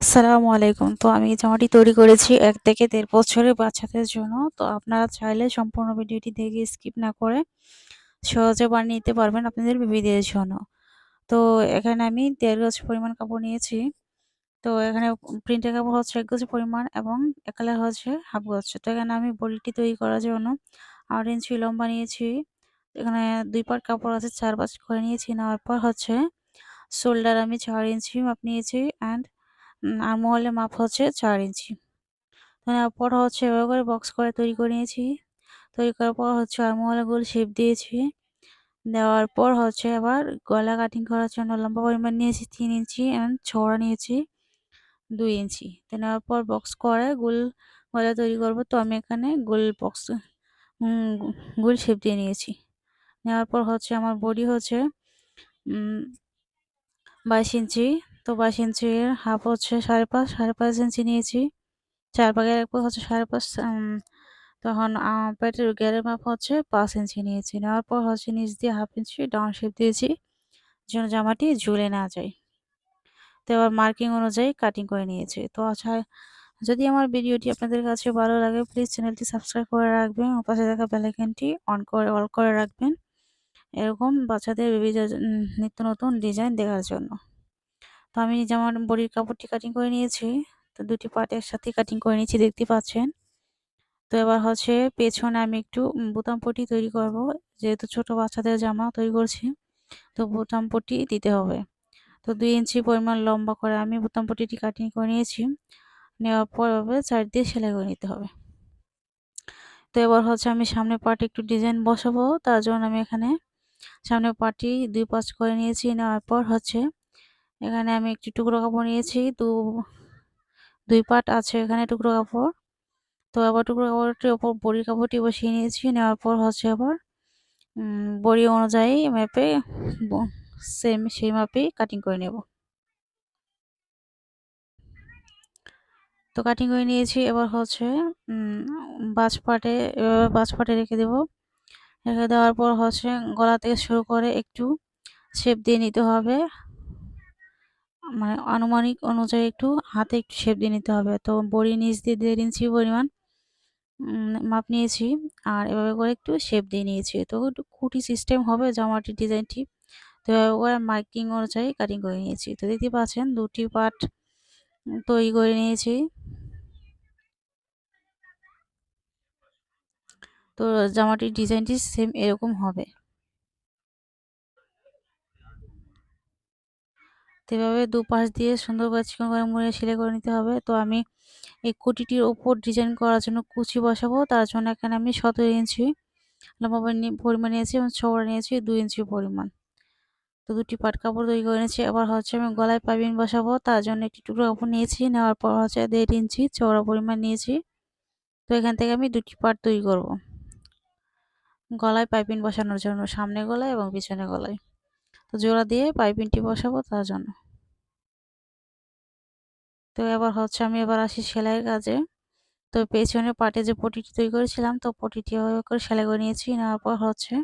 আসসালামু আলাইকুম। তো আমি জামাটি তৈরি করেছি এক থেকে ১.৫ বছরের বাচ্চাদের জন্য। তো আপনারা চাইলে সম্পূর্ণ ভিডিওটি দেখে স্কিপ না করে সহজে বানিয়ে নিতে পারবেন আপনাদের বেবিদের জন্য। তো এখানে আমি ১.৫ গজ পরিমাণ কাপড় নিয়েছি। তো এখানে প্রিন্টের কাপড় হচ্ছে এক গজ পরিমাণ এবং এক কালার হচ্ছে হাফ গজ। তো এখানে আমি বডিটি তৈরি করার জন্য ৮ ইঞ্চি লম্বা নিয়েছি। এখানে দুই পাট কাপড় আছে ৪ ভাঁজ করে নিয়েছি। নেওয়ার পর হচ্ছে শোল্ডার আমি ৪ ইঞ্চি মাপ নিয়েছি অ্যান্ড আর্মহলের মাপ হচ্ছে চার ইঞ্চি। নেওয়ার পর হচ্ছে এভাবে করে বক্স করে তৈরি করে নিয়েছি। তৈরি করার পর হচ্ছে আর্মহলে গোল শেপ দিয়েছি। দেওয়ার পর হচ্ছে আবার গলা কাটিং করার জন্য লম্বা পরিমাণ নিয়েছি, তিন ইঞ্চি অ্যান্ড চওড়া নিয়েছি, দুই ইঞ্চি। তো নেওয়ার পর বক্স করে গোল গলা তৈরি করব তো আমি এখানে গোল বক্স গোল শেপ দিয়ে নিয়েছি। নেওয়ার পর হচ্ছে আমার বডি হচ্ছে বাইশ ইঞ্চি তো বাইশ ইঞ্চির হাফ হচ্ছে সাড়ে পাঁচ সাড়ে পাঁচ ইঞ্চি নিয়েছি। চার ভাগের এক ভাগ হচ্ছে সাড়ে পাঁচ তখন পেটের গ্যারের মাপ হচ্ছে পাঁচ ইঞ্চি নিয়েছি। নেওয়ার পর হচ্ছে নিচ দিয়ে হাফ ইঞ্চি ডাউন শেপ দিয়েছি, যেন জামাটি ঝুলে না যায়। তো এবার মার্কিং অনুযায়ী কাটিং করে নিয়েছি। তো আচ্ছা যদি আমার ভিডিওটি আপনাদের কাছে ভালো লাগে প্লিজ চ্যানেলটি সাবস্ক্রাইব করে রাখবেন পাশে থাকা বেলাইকানটি অন করে অল করে রাখবেন। এরকম বাচ্চাদের বিভিন্ন নিত্য নতুন ডিজাইন দেখার জন্য। তো আমি যেমন বডির কাপড়টি কাটিং করে নিয়েছি, তো দুটি পার্ট একসাথে কাটিং করে নিয়েছি, দেখতে পাচ্ছেন। তো এবার হচ্ছে পেছনে আমি একটু বোতাম পটি তৈরি করব, যেহেতু ছোট বাচ্চাদের জামা তৈরি করছি, তো বোতাম পটি দিতে হবে। তো দুই ইঞ্চি পরিমাণ লম্বা করে আমি বোতাম পটিটি কাটিং করে নিয়েছি, নেওয়ার পর সাইড দিয়ে সেলাই করে নিতে হবে। তো এবার হচ্ছে আমি সামনে পার্ট একটু ডিজাইন বসাবো, তার জন্য আমি এখানে সামনে পার্টি দুই পাঁচ করে নিয়েছি, নেওয়ার পর হচ্ছে এখানে আমি একটি টুকরো কাপড় নিয়েছি, দু, দুই পাট আছে এখানে টুকরো কাপড়। তো আবার টুকরো কাপড়টির ওপর বড়ির কাপড়টি বসিয়ে নিয়েছি, নেওয়ার পর হচ্ছে আবার বড়ি অনুযায়ী ম্যাপে সেম সেই মাপেই কাটিং করে নেব। তো কাটিং করে নিয়েছি, এবার হচ্ছে বাজ পাটে, এভাবে বাজ পাটে রেখে দেব। রেখে দেওয়ার পর হচ্ছে গলা থেকে শুরু করে একটু শেপ দিয়ে নিতে হবে। মানে আনুমানিক অনুযায়ী একটু হাতে একটু শেপ দিয়ে নিতে হবে। তো বড়ি নিচ দিয়ে দেড় ইঞ্চি পরিমাণ। মাপ নিয়েছি আর এভাবে করে একটু শেপ দিয়ে নিয়েছি। তো একটু খুঁটি সিস্টেম হবে জামাটির ডিজাইনটি তো এভাবে করে মার্কিং অনুযায়ী কাটিং করে নিয়েছি। তো দেখতে পাচ্ছেন দুটি পার্ট তৈরি করে নিয়েছি। তো জামাটির ডিজাইনটি সেম এরকম হবে। তো এভাবে দুপাশ দিয়ে সুন্দর করে চিকন করে মুড়ে সেলাই করে নিতে হবে। তো আমি এই কুটিটির ওপর ডিজাইন করার জন্য কুচি বসাবো। তার জন্য এখানে আমি সতেরো ইঞ্চি লম্বা পরিমাণ নিয়েছি এবং চওড়া নিয়েছি দুই ইঞ্চি পরিমাণ। তো দুটি পাট কাপড় তৈরি করে নিয়েছি। এবার হচ্ছে আমি গলায় পাইপিং বসাবো। তার জন্য একটি টুকরো কাপড় নিয়েছি। নেওয়ার পর হচ্ছে দেড় ইঞ্চি চওড়া পরিমাণ নিয়েছি। তো এখান থেকে আমি দুটি পাট তৈরি করব। গলায় পাইপিন বসানোর জন্য সামনে গলায় এবং পিছনে গলায়। তো জোড়া দিয়ে পাইপিংটি বসাবো তার জন্য। তো এবার হচ্ছে আমি এবার আসি সেলাইয়ের কাজে। তো পেছনে পাটে যে পটিটি তৈরি করেছিলাম, তো পটিটি করে সেলাই করে নিয়েছি। নেওয়ার পর হচ্ছে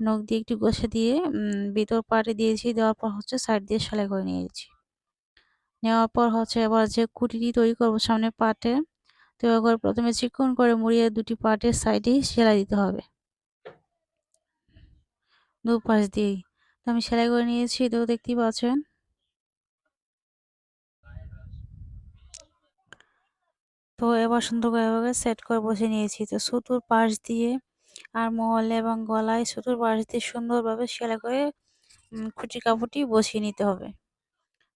নখ দিয়ে একটু ঘষে দিয়ে ভিতর পাটে দিয়েছি, দেওয়ার পর হচ্ছে সাইড দিয়ে সেলাই করে নিয়েছি। নেওয়ার পর হচ্ছে এবার যে কুটিটি তৈরি করব সামনে পাটে, তো এবার প্রথমে চিকন করে মুড়িয়ে দুটি পাটের সাইডেই সেলাই দিতে হবে। দু পাশ দিয়েই। তো আমি সেলাই করে নিয়েছি, তো দেখতেই পাচ্ছেন। তো এবার সুন্দর করে এভাবে সেট করে বসে নিয়েছি। তো সুতোর পাশ দিয়ে আর মহলে এবং গলায় সুতোর পাশ দিয়ে সুন্দরভাবে সেলাই করে খুঁটি কাপড়টি বসিয়ে নিতে হবে।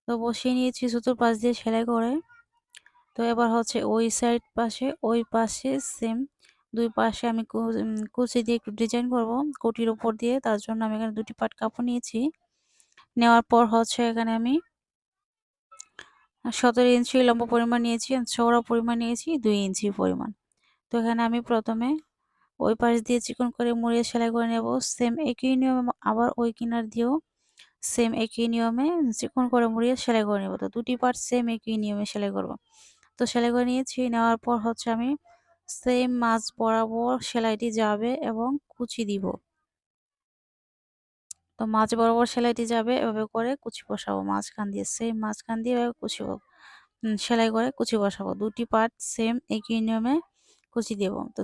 তো বসিয়ে নিয়েছি সুতোর পাশ দিয়ে সেলাই করে। তো এবার হচ্ছে ওই সাইড পাশে, ওই পাশে সেম দুই পাশে আমি কুচি দিয়ে একটু ডিজাইন করব কোটির উপর দিয়ে। তার জন্য আমি এখানে দুটি পাট কাপড় নিয়েছি। নেওয়ার পর হচ্ছে এখানে আমি সতেরো ইঞ্চি লম্বা পরিমাণ নিয়েছি, চওড়া পরিমাণ নিয়েছি, দুই ইঞ্চি পরিমাণ। তো এখানে আমি প্রথমে ওই পাশ দিয়ে চিকন করে মুড়িয়ে সেলাই করে নেব। সেম একই নিয়মে আবার ওই কিনার দিয়েও সেম একই নিয়মে চিকন করে মুড়িয়ে সেলাই করে নেব। তো দুটি পার্ট সেম একই নিয়মে সেলাই করব। তো সেলাই করে নিয়েছি। নেওয়ার পর হচ্ছে আমি সেম মাছ বরাবর সেলাইটি যাবে এবং কুচি দিব। তো মাছ বরাবর সেলাইটি যাবে, এভাবে করে কুচি বসাবো। মাঝখান দিয়ে সেম মাঝখান দিয়ে এভাবে কুচি সেলাই করে কুচি বসাবো। দুটি পার্ট সেম একই নিয়মে কুচি দেব। তো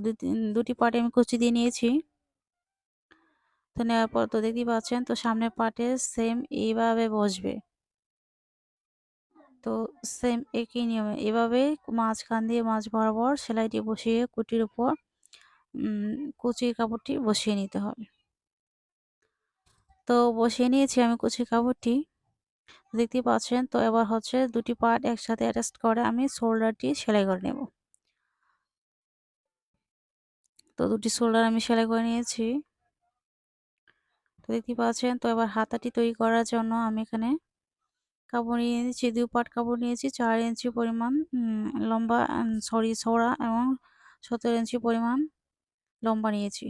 দুটি পার্টে আমি কুচি দিয়ে নিয়েছি। তো নেওয়ার পর তো দেখতেই পাচ্ছেন, তো সামনের পার্টে সেম এইভাবে বসবে। তো সেম একই নিয়মে। এভাবে মাঝখান দিয়ে মাছ বরাবর সেলাইটি বসিয়ে কুটির উপর কুচির কাপড়টি বসিয়ে নিতে হবে। তো বসিয়ে নিয়েছি আমি কুচির কাপড়টি। দেখতে পাচ্ছেন, তো এবার হচ্ছে দুটি পার্ট একসাথে অ্যাটাচ করে আমি শোল্ডারটি সেলাই করে নেব। তো দুটি শোল্ডার আমি সেলাই করে নিয়েছি। তো দেখতে পাচ্ছেন, তো এবার হাতাটি তৈরি করার জন্য আমি এখানে কাপড় নিয়ে নিয়েছি দুই পাট কাপড় নিয়েছি, চার ইঞ্চি পরিমাণ লম্বা সরি সোড়া এবং সতেরো ইঞ্চি পরিমাণ লম্বা নিয়েছি।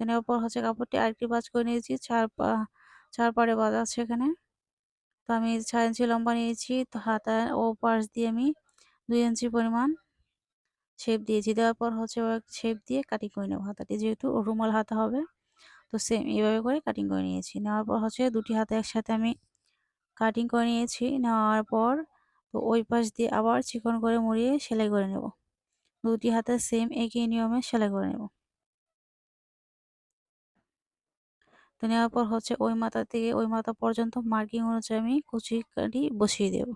নেওয়ার পর হচ্ছে কাপড়টি আরেকটি বাজ করে নিয়েছি, চার পা, চার পাড়ে বাজ আছে এখানে। তো আমি চার ইঞ্চি লম্বা নিয়েছি, তো হাতা ও পাশ দিয়ে আমি দুই ইঞ্চি পরিমাণ শেপ দিয়েছি। দেওয়ার পর হচ্ছে শেপ দিয়ে কাটিং করে নেব হাতাটি, যেহেতু রুমাল হাতা হবে, তো সেম এইভাবে করে কাটিং করে নিয়েছি। নেওয়ার পর হচ্ছে দুটি হাতে একসাথে আমি কাটিং করে নিয়েছি, নেওয়ার পর তো ওই পাশ দিয়ে আবার চিকন করে মুড়িয়ে সেলাই করে নেব। দুটি হাতে সেম একই নিয়মে সেলাই করে নেব। তো নেওয়ার পর হচ্ছে ওই মাথা থেকে ওই মাথা পর্যন্ত মার্কিং অনুযায়ী আমি কুচি কাটি বসিয়ে দেব।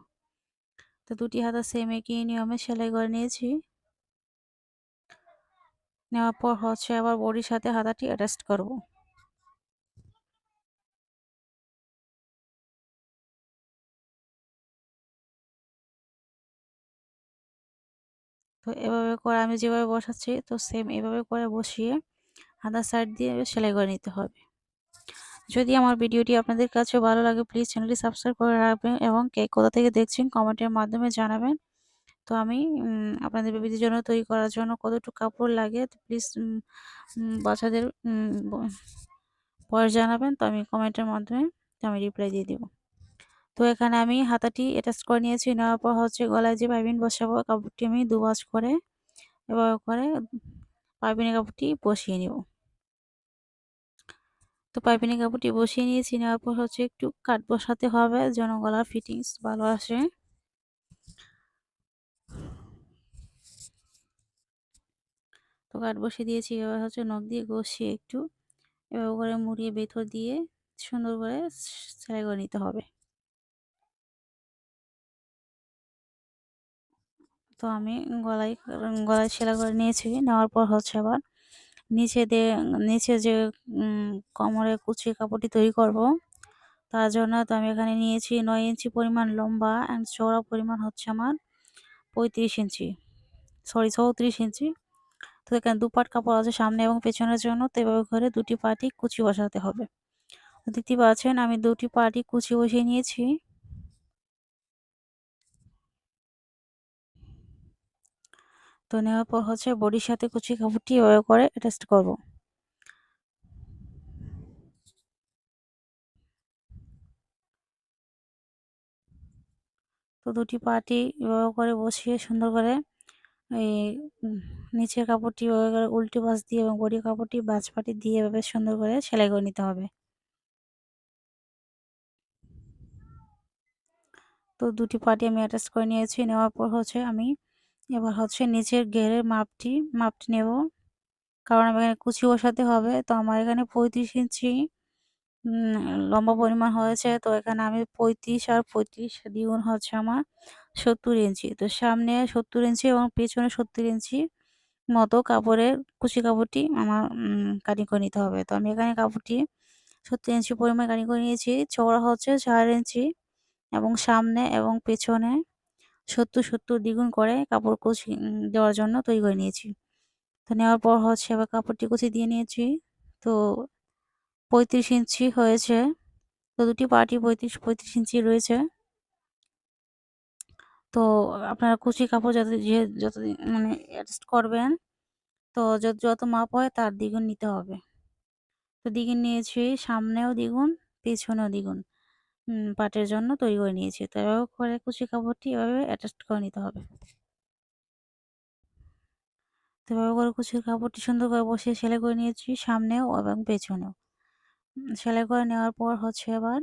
তো দুটি হাতা সেম একই নিয়মে সেলাই করে নিয়েছি। নেওয়ার পর হচ্ছে আবার বডির সাথে হাতাটি অ্যাটাচ করব। এভাবে করে আমি যেভাবে বসাচ্ছি, তো সেম এভাবে করে বসিয়ে হাতার সাইড দিয়ে সেলাই করে নিতে হবে। যদি আমার ভিডিওটি আপনাদের কাছে ভালো লাগে প্লিজ চ্যানেলটি সাবস্ক্রাইব করে রাখবেন এবং কে কোথা থেকে দেখছেন কমেন্টের মাধ্যমে জানাবেন। তো আমি আপনাদের বেবিদের জন্য তৈরি করার জন্য কতটুকু কাপড় লাগে প্লিজ বাচ্চাদের বয়স জানাবেন, তো আমি কমেন্টের মাধ্যমে আমি রিপ্লাই দিয়ে দেবো। তো এখানে আমি হাতাটি অ্যাটাচ করে নিয়েছি। নেওয়ার পর হচ্ছে গলায় যে পাইপিন বসাবো কাপড়টি আমি দুবাজ করে, এভাবে করে পাইপিনের কাপড়টি বসিয়ে নেব। তো পাইপিনের কাপড়টি বসিয়ে নিয়েছি। নেওয়ার পর হচ্ছে একটু কাট বসাতে হবে যেন গলার ফিটিংস ভালো আসে। তো কাট বসিয়ে দিয়েছি, এবার হচ্ছে নখ দিয়ে ঘষিয়ে একটু এভাবে করে মুড়িয়ে ভেতর দিয়ে সুন্দর করে সেলাই করে নিতে হবে। তো আমি গলায় গলায় সেলাই করে নিয়েছি। নেওয়ার পর হচ্ছে আবার নিচে দিয়ে নিচে যে কোমরে কুচি কাপড়টি তৈরি করব, তার জন্য তো আমি এখানে নিয়েছি নয় ইঞ্চি পরিমাণ লম্বা অ্যান্ড চওড়া পরিমাণ হচ্ছে আমার পঁয়ত্রিশ ইঞ্চি। সরি চৌত্রিশ ইঞ্চি। তো এখানে দু পাট কাপড় আছে সামনে এবং পেছনের জন্য, তো এভাবে করে দুটি পাটি কুচি বসাতে হবে। দেখতে পাচ্ছেন, আমি দুটি পাটি কুচি বসিয়ে নিয়েছি। তো নেওয়ার পর হচ্ছে বডির সাথে কুচি কাপড়টি এভাবে করে অ্যাটাচ করব। তো দুটি পাটি এভাবে করে বসিয়ে সুন্দর করে এই নিচের কাপড়টি এভাবে করে উল্টে বাস দিয়ে এবং বডি কাপড়টি বাজ পাটি দিয়ে এভাবে সুন্দর করে সেলাই করে নিতে হবে। তো দুটি পাটি আমি অ্যাটাচ করে নিয়েছি। নেওয়ার পর হচ্ছে আমি এবার হচ্ছে নিচের ঘেরের মাপটি মাপটি নেব। কারণ আমি এখানে কুচি বসাতে হবে। তো আমার এখানে পঁয়ত্রিশ ইঞ্চি লম্বা পরিমাণ হয়েছে। তো এখানে আমি পঁয়ত্রিশ আর পঁয়ত্রিশ দ্বিগুণ হচ্ছে আমার সত্তর ইঞ্চি। তো সামনে সত্তর ইঞ্চি এবং পেছনে সত্তর ইঞ্চি মতো কাপড়ের, কুচি কাপড়টি আমার কাটিং করে নিতে হবে। তো আমি এখানে কাপড়টি সত্তর ইঞ্চি পরিমাণ কাটিং করে নিয়েছি। চওড়া হচ্ছে চার ইঞ্চি এবং সামনে এবং পেছনে সত্তর সত্তর দ্বিগুণ করে কাপড় কুচি দেওয়ার জন্য তৈরি করে নিয়েছি। তো নেওয়ার পর হচ্ছে আবার কাপড়টি কুচি দিয়ে নিয়েছি। তো পঁয়ত্রিশ ইঞ্চি হয়েছে। তো দুটি পার্টি পঁয়ত্রিশ পঁয়ত্রিশ ইঞ্চি রয়েছে। তো আপনারা কুচি কাপড় যত যে, যত মানে অ্যাডজাস্ট করবেন, তো যত যত মাপ হয় তার দ্বিগুণ নিতে হবে। তো দ্বিগুণ নিয়েছি, সামনেও দ্বিগুণ, পেছনেও দ্বিগুণ। পাটের জন্য তৈরি করে নিয়েছি। তো এভাবে করে কুচি কাপড়টি এভাবে অ্যাডজাস্ট করে নিতে হবে। তো এভাবে করে কুচির কাপড়টি সুন্দর করে বসিয়ে সেলাই করে নিয়েছি সামনেও এবং পেছনেও। সেলাই করে নেওয়ার পর হচ্ছে এবার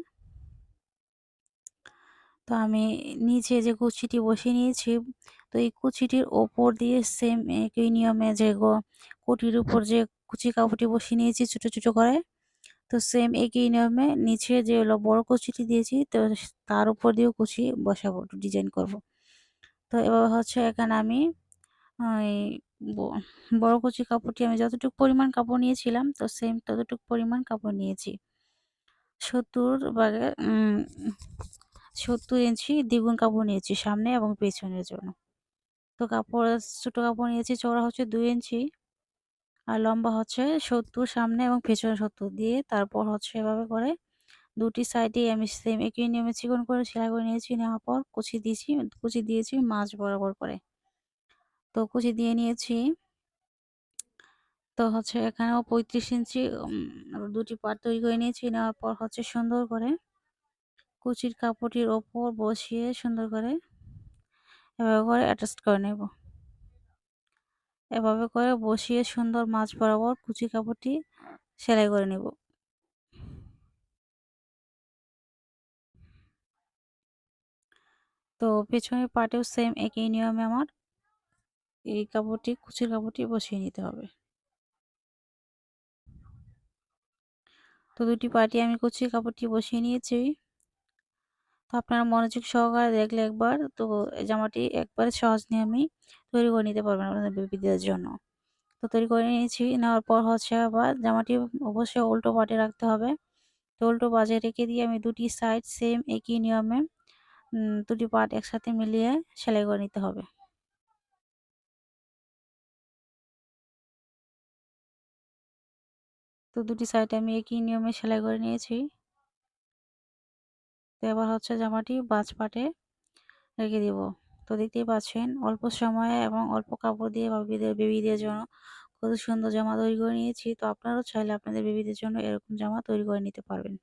তো আমি নিচে যে কুচিটি বসিয়ে নিয়েছি, তো এই কুচিটির ওপর দিয়ে সেম একই নিয়মে যে কুটির উপর যে কুচি কাপড়টি বসিয়ে নিয়েছি ছোটো ছোটো করে। তো সেম একই নিয়মে নিচে যে হলো বড় কুচিটি দিয়েছি, তো তার উপর দিয়েও কুচি বসাবো ডিজাইন করব। তো এবার হচ্ছে এখানে আমি ওই বড় কুচি কাপড়টি আমি যতটুকু পরিমাণ কাপড় নিয়েছিলাম, তো সেম ততটুকু পরিমাণ কাপড় নিয়েছি। সত্তর ভাগে সত্তর ইঞ্চি দ্বিগুণ কাপড় নিয়েছি, সামনে এবং পেছনের জন্য। তো কাপড়, ছোটো কাপড় নিয়েছি, চওড়া হচ্ছে দুই ইঞ্চি। আর লম্বা হচ্ছে সত্তর সামনে এবং পেছনে সত্তর দিয়ে তারপর হচ্ছে এভাবে করে দুটি সাইডে আমি সেম একই নিয়মে চিকন করে সেলাই করে নিয়েছি, নেওয়ার পর কুচি দিয়েছি কুচি দিয়েছি মাছ বরাবর করে। তো কুচি দিয়ে নিয়েছি। তো হচ্ছে এখানেও পঁয়ত্রিশ ইঞ্চি দুটি পাট তৈরি করে নিয়েছি, নেওয়ার পর হচ্ছে সুন্দর করে কুচির কাপড়টির ওপর বসিয়ে সুন্দর করে এভাবে করে অ্যাটাচ করে নেব। এভাবে করে বসিয়ে সুন্দর মাছ বরাবর কুচি কাপড়টি সেলাই করে নেব। তো পেছনের পাটেও সেম একই নিয়মে আমার এই কাপড়টি, কুচির কাপড়টি বসিয়ে নিতে হবে। তো দুটি পাটি আমি কুচির কাপড়টি বসিয়ে নিয়েছি। তো আপনারা মনোযোগ সহকারে দেখলে একবার তো জামাটি একবারে সহজ নিয়ে আমি তৈরি করে নিতে পারবেন আপনাদের বেবিদের জন্য। তো তৈরি করে নিয়েছি, নেওয়ার পর হচ্ছে আবার জামাটি অবশ্যই উল্টো পাটে রাখতে হবে। তো উল্টো বাজে রেখে দিয়ে আমি দুটি সাইড সেম একই নিয়মে দুটি পাট একসাথে মিলিয়ে সেলাই করে নিতে হবে। তো দুটি সাইড আমি একই নিয়মে সেলাই করে নিয়েছি। তো এবার হচ্ছে জামাটি বাজ পাটে রেখে দিব। তো দেখতেই পাচ্ছেন, অল্প সময়ে এবং অল্প কাপড় দিয়ে বেবিদের বেবিদের জন্য কত সুন্দর জামা তৈরি করে নিয়েছি। তো আপনারাও চাইলে আপনাদের বেবিদের জন্য এরকম জামা তৈরি করে নিতে পারবেন।